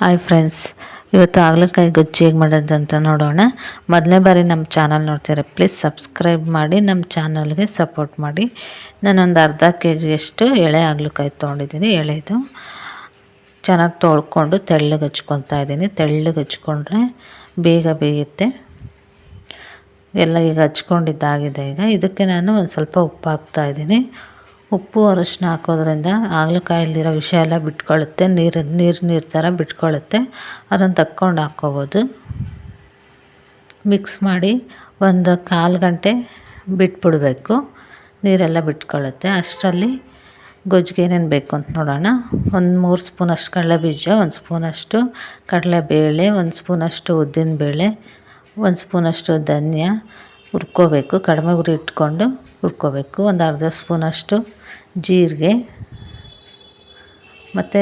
Hi friends ಇವತ್ತು ಹಾಗಲಕಾಯಿ ಗೊಜ್ಜು ಹೇಗೆ ಮಾಡೋದು ಅಂತ ನೋಡೋಣ. ಮೊದಲನೇ ಬಾರಿ ನಮ್ಮ ಚಾನಲ್ ನೋಡ್ತೀರ ಪ್ಲೀಸ್ ಸಬ್ಸ್ಕ್ರೈಬ್ ಮಾಡಿ, ನಮ್ಮ ಚಾನಲ್ಗೆ ಸಪೋರ್ಟ್ ಮಾಡಿ. ನಾನೊಂದು ಅರ್ಧ ಕೆ ಜಿಯಷ್ಟು ಎಳೆ ಹಾಗಲಕಾಯಿ ತೊಗೊಂಡಿದ್ದೀನಿ, ಎಳೆದು. ಚೆನ್ನಾಗಿ ತೊಳ್ಕೊಂಡು ತೆಳ್ಳಗೆ ಹಚ್ಕೊತಾ ಇದ್ದೀನಿ. ತೆಳ್ಳಗೆ ಹಚ್ಕೊಂಡ್ರೆ ಬೇಗ ಬೇಯುತ್ತೆ. ಎಲ್ಲ ಈಗ ಹಚ್ಕೊಂಡಿದ್ದಾಗಿದೆ ಈಗ. ಇದಕ್ಕೆ ನಾನು ಒಂದು ಸ್ವಲ್ಪ ಉಪ್ಪು ಹಾಕ್ತಾಯಿದ್ದೀನಿ ಉಪ್ಪು ಅರಶಿನ ಹಾಕೋದ್ರಿಂದ ಹಾಗಲಕಾಯಲ್ಲಿರೋ ವಿಷ ಎಲ್ಲ ಬಿಟ್ಕೊಳ್ಳುತ್ತೆ ನೀರು ನೀರು ನೀರು ಥರ ಬಿಟ್ಕೊಳ್ಳುತ್ತೆ ಅದನ್ನು ತಕ್ಕೊಂಡು ಹಾಕ್ಕೋಬೋದು ಮಿಕ್ಸ್ ಮಾಡಿ ಒಂದು ಕಾಲು ಗಂಟೆ ಬಿಟ್ಬಿಡಬೇಕು. ನೀರೆಲ್ಲ ಬಿಟ್ಕೊಳ್ಳುತ್ತೆ ಅಷ್ಟರಲ್ಲಿ ಗೊಜ್ಜಿಗೆ ಏನೇನು ಬೇಕು ಅಂತ ನೋಡೋಣ. ಒಂದು ಮೂರು ಸ್ಪೂನಷ್ಟು ಕಡಲೆಬೀಜ, ಒಂದು ಸ್ಪೂನಷ್ಟು ಕಡಲೆಬೇಳೆ, ಒಂದು ಸ್ಪೂನಷ್ಟು ಉದ್ದಿನಬೇಳೆ, ಒಂದು ಸ್ಪೂನಷ್ಟು ಧನ್ಯ ಹುರ್ಕೋಬೇಕು. ಕಡಿಮೆ ಉರಿ ಇಟ್ಕೊಂಡು ಹುರ್ಕೋಬೇಕು. ಒಂದು ಅರ್ಧ ಸ್ಪೂನಷ್ಟು ಜೀರಿಗೆ, ಮತ್ತು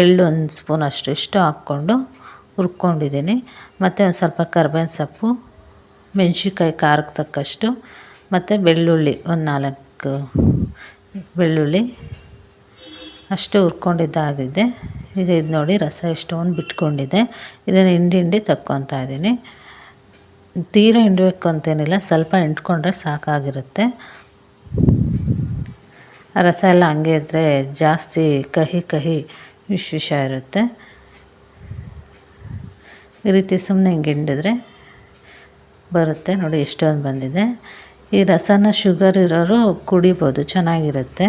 ಎಳ್ಳು ಒಂದು ಸ್ಪೂನಷ್ಟು ಇಷ್ಟು ಹಾಕ್ಕೊಂಡು ಹುರ್ಕೊಂಡಿದ್ದೀನಿ. ಮತ್ತು ಒಂದು ಸ್ವಲ್ಪ ಕರ್ಬೇವಿನ ಸೊಪ್ಪು, ಮೆಣ್ಸಿನ್ಕಾಯಿ ಖಾರಕ್ಕೆ ತಕ್ಕಷ್ಟು, ಮತ್ತು ಬೆಳ್ಳುಳ್ಳಿ ಒಂದು ನಾಲ್ಕು ಬೆಳ್ಳುಳ್ಳಿ ಅಷ್ಟು ಹುರ್ಕೊಂಡಿದ್ದಾಗಿದೆ ಈಗ ಇದು ನೋಡಿ ರಸ ಎಷ್ಟೊಂದು ಬಿಟ್ಕೊಂಡಿದೆ. ಇದನ್ನು ಹಿಂಡಿ ಹಿಂಡಿ ತಕ್ಕೊತಾ ಇದ್ದೀನಿ ತೀರ ಹಿಂಡಬೇಕು ಅಂತೇನಿಲ್ಲ, ಸ್ವಲ್ಪ ಹಿಂಡ್ಕೊಂಡ್ರೆ ಸಾಕಾಗಿರುತ್ತೆ. ರಸ ಎಲ್ಲ ಹಂಗೆ ಇದ್ದರೆ ಜಾಸ್ತಿ ಕಹಿ ಕಹಿ ವಿಶ್ ವಿಷ ಇರುತ್ತೆ. ಈ ರೀತಿ ಸುಮ್ಮನೆ ಹಿಂಗೆ ಹಿಂಡಿದ್ರೆ ಬರುತ್ತೆ. ನೋಡಿ ಎಷ್ಟೊಂದು ಬಂದಿದೆ. ಈ ರಸನ ಶುಗರ್ ಇರೋರು ಕುಡಿಬೋದು, ಚೆನ್ನಾಗಿರುತ್ತೆ.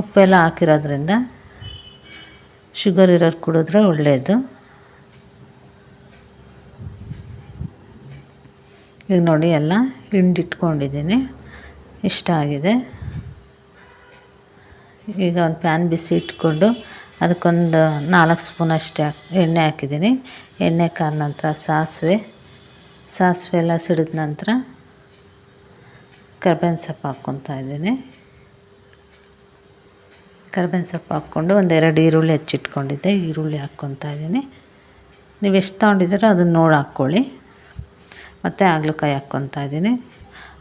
ಉಪ್ಪೆಲ್ಲ ಹಾಕಿರೋದ್ರಿಂದ ಶುಗರ್ ಇರೋರು ಕುಡಿದ್ರೆ ಒಳ್ಳೆಯದು ಈಗ ನೋಡಿ ಎಲ್ಲ ಹಿಂಡಿಟ್ಕೊಂಡಿದ್ದೀನಿ. ಇಷ್ಟ ಆಗಿದೆ. ಈಗ ಒಂದು ಪ್ಯಾನ್ ಬಿಸಿ ಇಟ್ಕೊಂಡು ಅದಕ್ಕೊಂದು ನಾಲ್ಕು ಸ್ಪೂನ್ ಅಷ್ಟೇ ಎಣ್ಣೆ ಹಾಕಿದ್ದೀನಿ. ಎಣ್ಣೆ ಕಾದ ನಂತರ ಸಾಸಿವೆ. ಸಾಸಿವೆ ಎಲ್ಲ ಸಿಡಿದ ನಂತರ ಕರ್ಬೇವಿನ ಸೊಪ್ಪು ಹಾಕ್ಕೊತಾ ಇದ್ದೀನಿ. ಕರ್ಬೇವಿನ ಸೊಪ್ಪು ಹಾಕ್ಕೊಂಡು ಒಂದೆರಡು ಈರುಳ್ಳಿ ಹೆಚ್ಚಿಟ್ಕೊಂಡಿದ್ದೆ. ಈರುಳ್ಳಿ ಹಾಕ್ಕೊತಾ ಇದ್ದೀನಿ. ನೀವು ಎಷ್ಟು ತೊಗೊಂಡಿದ್ದೀರೋ ಅದನ್ನು ನೋಡಿ ಹಾಕ್ಕೊಳ್ಳಿ. ಮತ್ತು ಹಾಗಲಕಾಯಿ ಹಾಕ್ಕೊತಾ ಇದ್ದೀನಿ.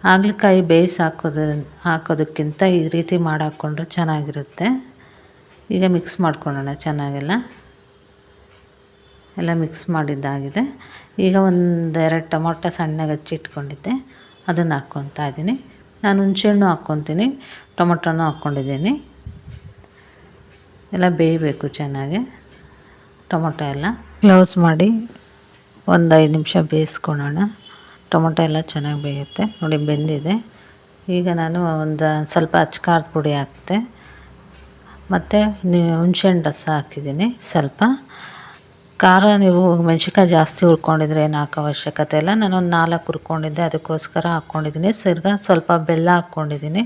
ಹಾಗಲಕಾಯಿ ಬೇಯಿಸಿ ಹಾಕೋದ್ರ ಹಾಕೋದಕ್ಕಿಂತ ಈ ರೀತಿ ಮಾಡಿ ಹಾಕ್ಕೊಂಡ್ರೆ ಚೆನ್ನಾಗಿರುತ್ತೆ. ಈಗ ಮಿಕ್ಸ್ ಮಾಡ್ಕೊಳ್ಳೋಣ ಚೆನ್ನಾಗೆಲ್ಲ. ಎಲ್ಲ ಮಿಕ್ಸ್ ಮಾಡಿದ್ದಾಗಿದೆ. ಈಗ ಒಂದೆರಡು ಟೊಮೊಟೊ ಸಣ್ಣಗೆ ಹಚ್ಚಿಟ್ಕೊಂಡಿದ್ದೆ. ಅದನ್ನು ಹಾಕ್ಕೊತಾ ಇದ್ದೀನಿ. ನಾನು ಹುಣಸೆಹಣ್ಣು ಹಾಕ್ಕೊತೀನಿ, ಟೊಮೊಟೊನೂ ಹಾಕ್ಕೊಂಡಿದ್ದೀನಿ. ಎಲ್ಲ ಬೇಯಬೇಕು ಚೆನ್ನಾಗಿ. ಟೊಮೊಟೊ ಎಲ್ಲ. ಕ್ಲೋಸ್ ಮಾಡಿ ಒಂದು ಐದು ನಿಮಿಷ ಬೇಯಿಸ್ಕೊಳ್ಳೋಣ. ಟೊಮೊಟೊ ಎಲ್ಲ ಚೆನ್ನಾಗಿ ಬೇಯುತ್ತೆ. ನೋಡಿ, ಬೆಂದಿದೆ. ಈಗ ನಾನು ಒಂದು ಸ್ವಲ್ಪ ಅಚ್ಕಾರದ ಪುಡಿ ಹಾಕ್ತೆ. ಮತ್ತು ಹುಣ್ಸೆಹಣ್ಣು ರಸ ಹಾಕಿದ್ದೀನಿ ಸ್ವಲ್ಪ. ಖಾರ ನೀವು ಮೆಣ್ಸಿನ್ಕಾಯಿ ಜಾಸ್ತಿ ಹುರ್ಕೊಂಡಿದ್ರೆ ಏನು ಹಾಕೋ ಅವಶ್ಯಕತೆ ಇಲ್ಲ. ನಾನೊಂದು ನಾಲ್ಕು ಹುರ್ಕೊಂಡಿದ್ದೆ, ಅದಕ್ಕೋಸ್ಕರ ಹಾಕ್ಕೊಂಡಿದ್ದೀನಿ. ಸಿರ್ಗ ಸ್ವಲ್ಪ ಬೆಲ್ಲ ಹಾಕ್ಕೊಂಡಿದ್ದೀನಿ.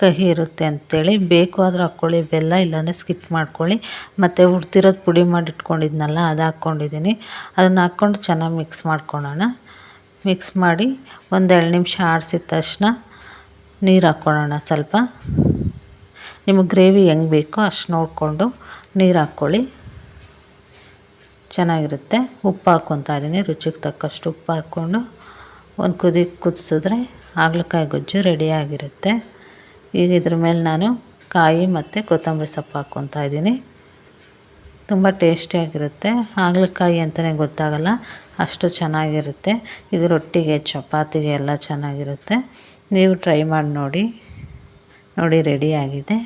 ಕಹಿ ಇರುತ್ತೆ ಅಂಥೇಳಿ ಬೇಕು ಆದರೂ ಹಾಕ್ಕೊಳ್ಳಿ, ಬೆಲ್ಲ ಇಲ್ಲಾಂದರೆ ಸ್ಕಿಪ್ ಮಾಡ್ಕೊಳ್ಳಿ. ಮತ್ತು ಹುಡ್ತಿರೋದು ಪುಡಿ ಮಾಡಿ ಇಟ್ಕೊಂಡಿದ್ನಲ್ಲ, ಅದು ಹಾಕ್ಕೊಂಡಿದ್ದೀನಿ. ಅದನ್ನು ಹಾಕ್ಕೊಂಡು ಚೆನ್ನಾಗಿ ಮಿಕ್ಸ್ ಮಾಡ್ಕೊಳ್ಳೋಣ. ಮಿಕ್ಸ್ ಮಾಡಿ ಒಂದೆರಡು ನಿಮಿಷ ಆಡಿಸಿದ ತಕ್ಷಣ ನೀರು ಹಾಕ್ಕೊಳ್ಳೋಣ ಸ್ವಲ್ಪ. ನಿಮಗೆ ಗ್ರೇವಿ ಹೆಂಗೆ ಬೇಕೋ ಅಷ್ಟು ನೋಡಿಕೊಂಡು ನೀರು ಹಾಕ್ಕೊಳ್ಳಿ. ಚೆನ್ನಾಗಿರುತ್ತೆ. ಉಪ್ಪು ಹಾಕ್ಕೊತಾ ಇದ್ದೀನಿ. ರುಚಿಗೆ ತಕ್ಕಷ್ಟು ಉಪ್ಪು ಹಾಕ್ಕೊಂಡು ಒಂದು ಕುದಿ ಕುದಿಸಿದ್ರೆ ಹಾಗಲಕಾಯಿ ಗೊಜ್ಜು ರೆಡಿಯಾಗಿರುತ್ತೆ ಈಗ ಇದ್ರ ಮೇಲೆ ನಾನು ಕಾಯಿ ಮತ್ತು ಕೊತ್ತಂಬರಿ ಸೊಪ್ಪು ಹಾಕ್ಕೊತಾ ಇದ್ದೀನಿ. ತುಂಬ ಟೇಸ್ಟಿಯಾಗಿರುತ್ತೆ ಹಾಗಲಕಾಯಿ ಅಂತಲೇ ಗೊತ್ತಾಗಲ್ಲ. ಅಷ್ಟು ಚೆನ್ನಾಗಿರುತ್ತೆ. ಇದು ರೊಟ್ಟಿಗೆ, ಚಪಾತಿಗೆ ಎಲ್ಲ ಚೆನ್ನಾಗಿರುತ್ತೆ. ನೀವು ಟ್ರೈ ಮಾಡಿ ನೋಡಿ. ನೋಡಿ ರೆಡಿಯಾಗಿದೆ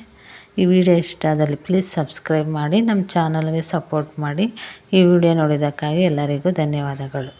ಈ ವಿಡಿಯೋ ಇಷ್ಟ ಆದಲ್ಲಿ ಪ್ಲೀಸ್ ಸಬ್ಸ್ಕ್ರೈಬ್ ಮಾಡಿ. ನಮ್ಮ ಚಾನಲ್ಗೆ ಸಪೋರ್ಟ್ ಮಾಡಿ. ಈ ವಿಡಿಯೋ ನೋಡಿದ್ದಕ್ಕಾಗಿ ಎಲ್ಲರಿಗೂ ಧನ್ಯವಾದಗಳು.